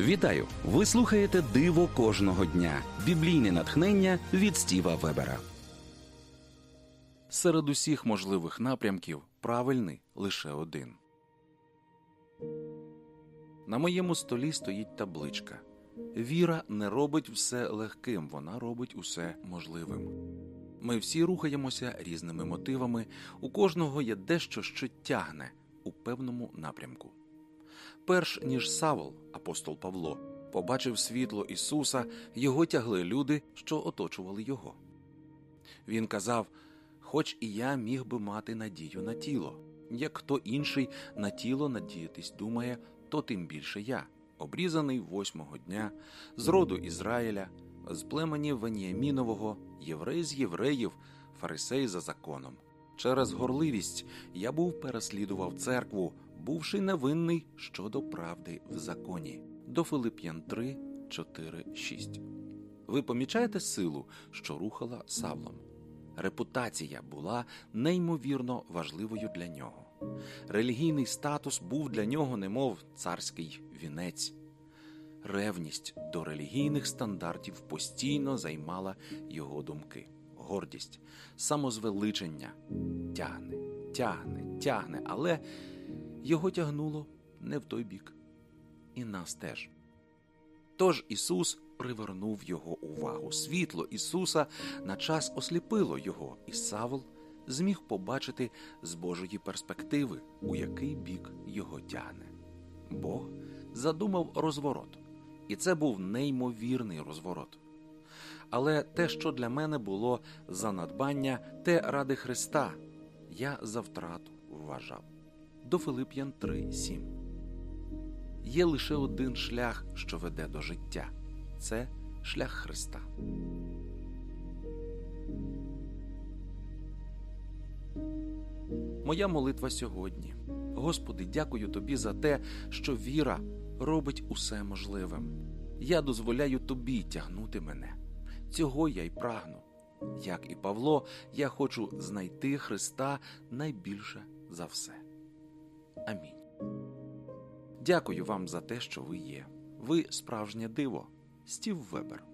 Вітаю! Ви слухаєте Диво кожного дня. Біблійне натхнення від Стіва Вебера. Серед усіх можливих напрямків правильний лише один. На моєму столі стоїть табличка. Віра не робить все легким, вона робить усе можливим. Ми всі рухаємося різними мотивами, у кожного є дещо, що тягне у певному напрямку. Перш ніж Савол, апостол Павло, побачив світло Ісуса, його тягли люди, що оточували його. Він казав: Хоч і я міг би мати надію на тіло, як хто інший на тіло надіятись думає, то тим більше я, обрізаний восьмого дня, з роду Ізраїля, з племені Веніамінового, єврей з євреїв, фарисей за законом. Через горливість я був переслідував церкву, бувши невинний щодо правди в законі. До Филип'ян 3, 4, 6. Ви помічаєте силу, що рухала Савлом? Репутація була неймовірно важливою для нього. Релігійний статус був для нього, немов царський вінець. Ревність до релігійних стандартів постійно займала його думки. Гордість, самозвеличення тягне, тягне, тягне, але його тягнуло не в той бік, і нас теж. Тож Ісус привернув його увагу. Світло Ісуса на час осліпило його, і Савл зміг побачити з Божої перспективи, у який бік його тягне. Бог задумав розворот, і це був неймовірний розворот. Але те, що для мене було за надбання, те ради Христа, я за втрату вважав. До Филип'ян 3.7 Є лише один шлях, що веде до життя це шлях Христа. Моя молитва сьогодні. Господи, дякую Тобі за те, що віра робить усе можливим. Я дозволяю Тобі тягнути мене. Цього я й прагну. Як і Павло, я хочу знайти Христа найбільше за все. Амінь. Дякую вам за те, що ви є. Ви справжнє диво. Стів Вебер.